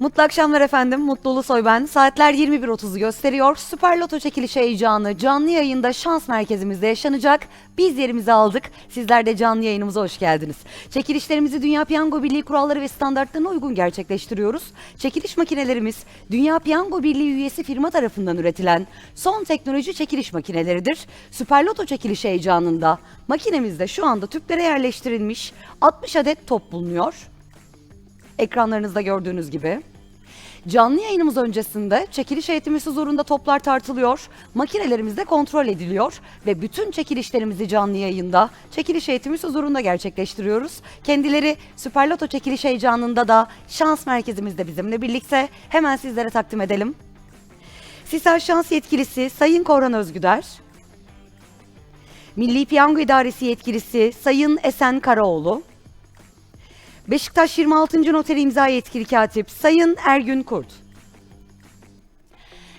Mutlu akşamlar efendim. Mutlu Ulusoy ben. Saatler 21.30'u gösteriyor. Süper Loto çekilişi heyecanı canlı yayında şans merkezimizde yaşanacak. Biz yerimizi aldık. Sizler de canlı yayınımıza hoş geldiniz. Çekilişlerimizi Dünya Piyango Birliği kuralları ve standartlarına uygun gerçekleştiriyoruz. Çekiliş makinelerimiz Dünya Piyango Birliği üyesi firma tarafından üretilen son teknoloji çekiliş makineleridir. Süper Loto çekilişi heyecanında makinemizde şu anda tüplere yerleştirilmiş 60 adet top bulunuyor. Ekranlarınızda gördüğünüz gibi. Canlı yayınımız öncesinde çekiliş heyetimiz huzurunda toplar tartılıyor, makinelerimiz de kontrol ediliyor ve bütün çekilişlerimizi canlı yayında çekiliş heyetimiz huzurunda gerçekleştiriyoruz. Kendileri Süper Loto çekiliş heyecanında da şans merkezimizde bizimle birlikte hemen sizlere takdim edelim. Sisal Şans Yetkilisi Sayın Korhan Özgüder, Milli Piyango İdaresi Yetkilisi Sayın Esen Karaoğlu, Beşiktaş 26. Noteri imza yetkili katip Sayın Ergün Kurt.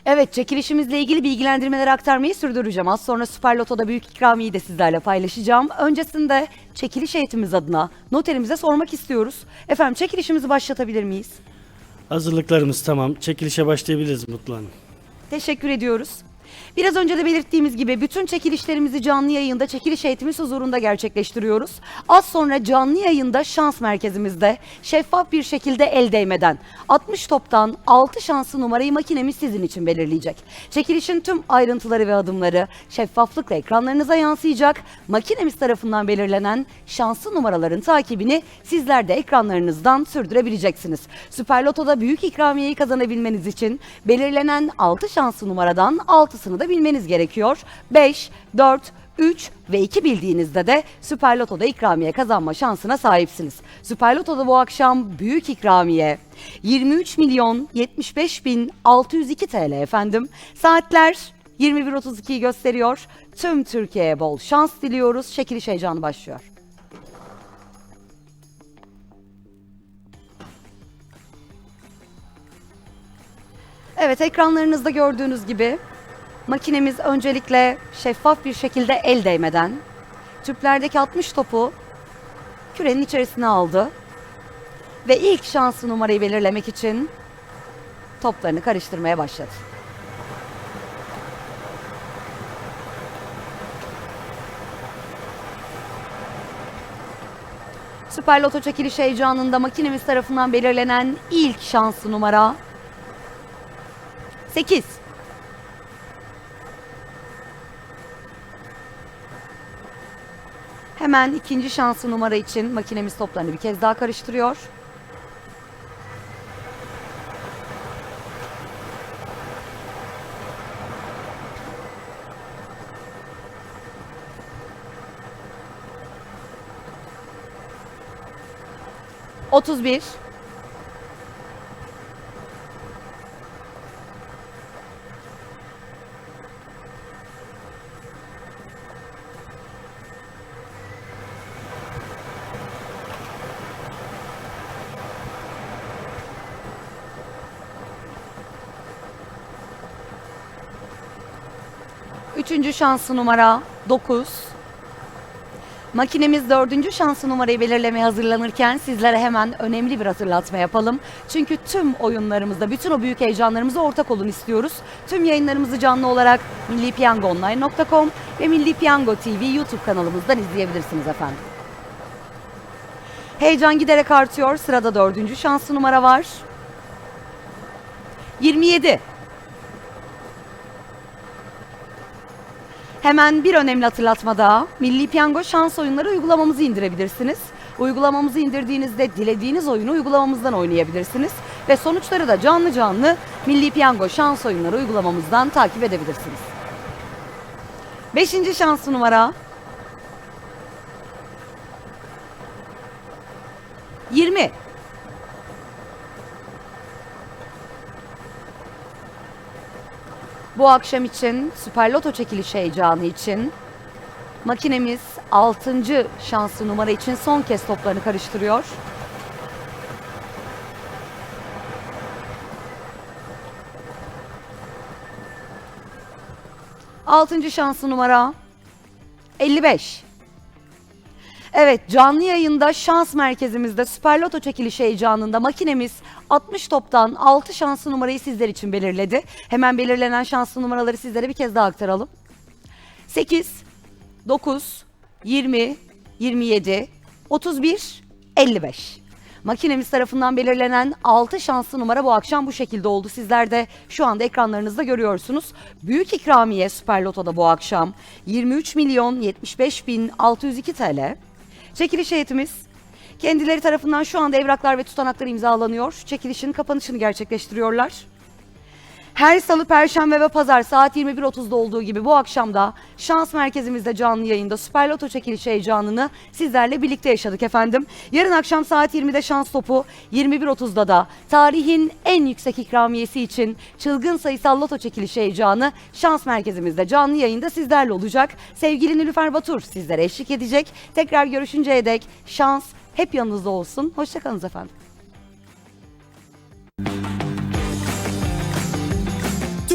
Evet çekilişimizle ilgili bilgilendirmeleri aktarmayı sürdüreceğim. Az sonra Süper Loto'da büyük ikramiyi de sizlerle paylaşacağım. Öncesinde çekiliş heyetimiz adına noterimize sormak istiyoruz. Efendim çekilişimizi başlatabilir miyiz? Hazırlıklarımız tamam. Çekilişe başlayabiliriz Mutlu Hanım. Teşekkür ediyoruz. Biraz önce de belirttiğimiz gibi bütün çekilişlerimizi canlı yayında çekiliş heyetimiz huzurunda gerçekleştiriyoruz. Az sonra canlı yayında şans merkezimizde şeffaf bir şekilde el değmeden 60 toptan 6 şanslı numarayı makinemiz sizin için belirleyecek. Çekilişin tüm ayrıntıları ve adımları şeffaflıkla ekranlarınıza yansıyacak. Makinemiz tarafından belirlenen şanslı numaraların takibini sizler de ekranlarınızdan sürdürebileceksiniz. Süper Loto'da büyük ikramiyeyi kazanabilmeniz için belirlenen 6 şanslı numaradan 6'sını da bilmeniz gerekiyor. 5, 4, 3 ve 2 bildiğinizde de Süper Loto'da ikramiye kazanma şansına sahipsiniz. Süper Loto'da bu akşam büyük ikramiye 23 milyon 75 bin 602 TL efendim. Saatler 21.32'yi gösteriyor. Tüm Türkiye'ye bol şans diliyoruz. Çekiliş heyecanı başlıyor. Evet ekranlarınızda gördüğünüz gibi makinemiz öncelikle şeffaf bir şekilde el değmeden tüplerdeki 60 topu kürenin içerisine aldı. Ve ilk şanslı numarayı belirlemek için toplarını karıştırmaya başladı. Süper Loto çekiliş heyecanında makinemiz tarafından belirlenen ilk şanslı numara 8. Hemen ikinci şanslı numara için makinemiz toplarını bir kez daha karıştırıyor. Otuz bir. Üçüncü şanslı numara 9. Makinemiz dördüncü şanslı numarayı belirlemeye hazırlanırken sizlere hemen önemli bir hatırlatma yapalım. Çünkü tüm oyunlarımızda bütün o büyük heyecanlarımıza ortak olun istiyoruz. Tüm yayınlarımızı canlı olarak millipiyangoonline.com ve Milli Piyango TV YouTube kanalımızdan izleyebilirsiniz efendim. Heyecan giderek artıyor. Sırada dördüncü şanslı numara var. 27. Hemen bir önemli hatırlatma daha. Milli Piyango şans oyunları uygulamamızı indirebilirsiniz. Uygulamamızı indirdiğinizde dilediğiniz oyunu uygulamamızdan oynayabilirsiniz. Ve sonuçları da canlı canlı Milli Piyango şans oyunları uygulamamızdan takip edebilirsiniz. Beşinci şanslı numara. 20. Bu akşam için Süper Loto çekiliş heyecanı için makinemiz 6. şanslı numara için son kez toplarını karıştırıyor. Altıncı şanslı numara 55. Evet canlı yayında şans merkezimizde Süper Loto çekilişi heyecanında makinemiz 60 toptan 6 şanslı numarayı sizler için belirledi. Hemen belirlenen şanslı numaraları sizlere bir kez daha aktaralım. 8, 9, 20, 27, 31, 55. Makinemiz tarafından belirlenen 6 şanslı numara bu akşam bu şekilde oldu. Sizler de şu anda ekranlarınızda görüyorsunuz. Büyük ikramiye Süper Loto'da bu akşam 23 milyon 75 bin 602 TL. Çekiliş heyetimiz kendileri tarafından şu anda evraklar ve tutanaklar imzalanıyor. Çekilişin kapanışını gerçekleştiriyorlar. Her salı, perşembe ve pazar saat 21.30'da olduğu gibi bu akşam da Şans Merkezimizde canlı yayında Süper Loto çekilişi heyecanını sizlerle birlikte yaşadık efendim. Yarın akşam saat 20'de Şans Topu, 21.30'da da tarihin en yüksek ikramiyesi için çılgın sayısal loto çekilişi heyecanı Şans Merkezimizde canlı yayında sizlerle olacak. Sevgili Nilüfer Batur sizlere eşlik edecek. Tekrar görüşünceye dek şans hep yanınızda olsun. Hoşçakalınız efendim.